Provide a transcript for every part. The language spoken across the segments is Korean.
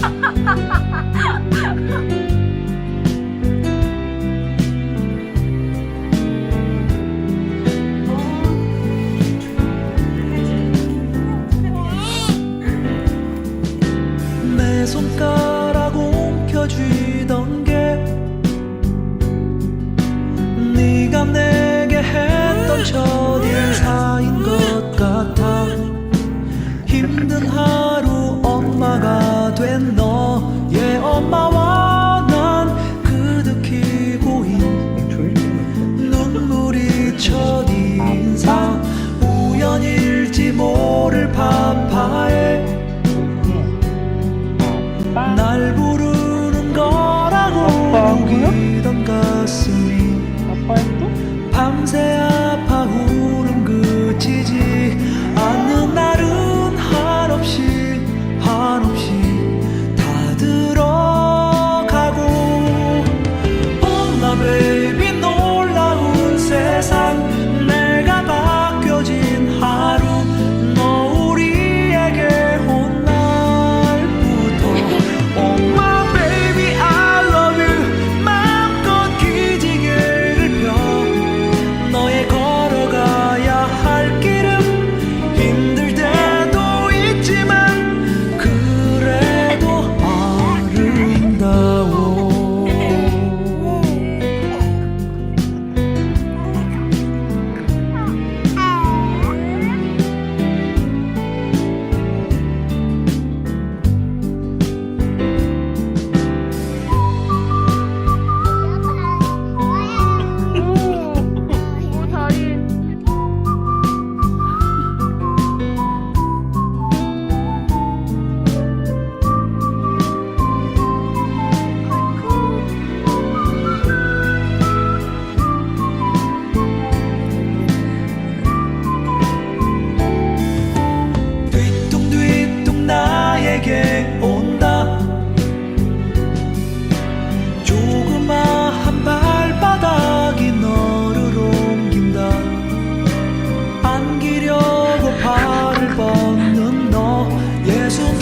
哈哈哈哈哈哈。 날 보.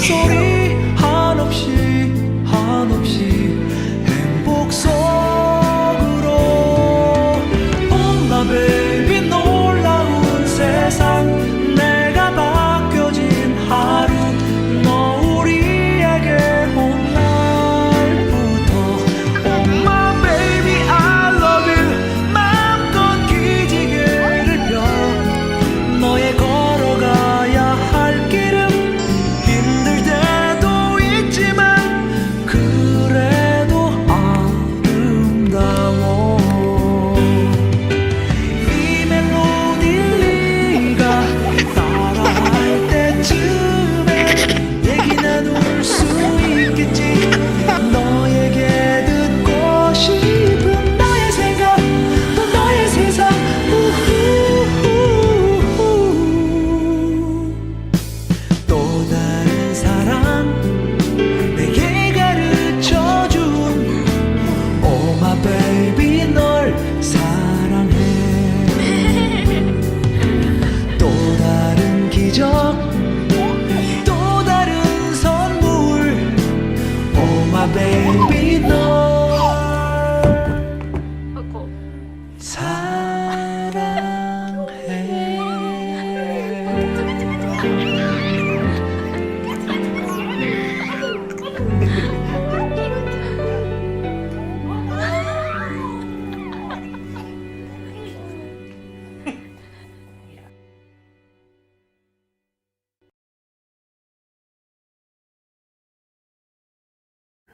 sorry.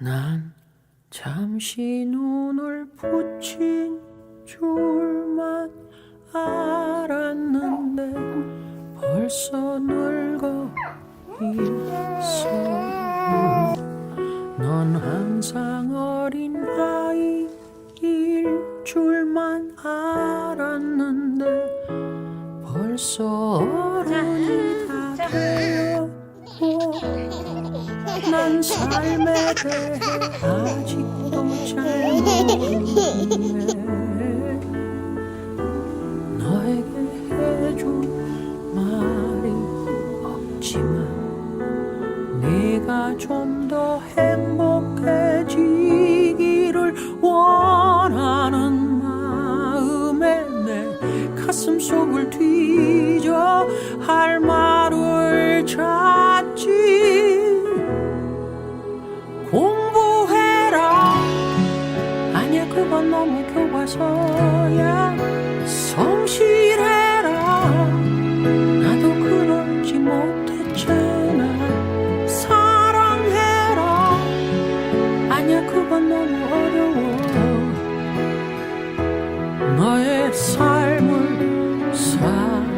난 잠시 눈을 붙인 줄만 알았는데 벌써 늙어 있어. 넌 항상 어린 아이일 줄만 알았는데 벌써 어른이 다 되었고. 난 삶에 대해 아직도 잘 모르네 너에게 해줄 말이 없지만 네가 좀 더 행복해지기를 원하는 마음에 내 가슴 속을 뒤져 할 말을 잘 너무 교과서야 성실해라. 나도 그러지 못했잖아. 사랑해라. 아니야 그건 너무 어려워. 너의 삶을 살아라.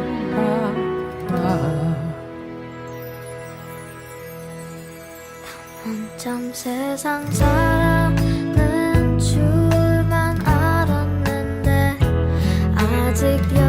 한참 세상 살 take magic.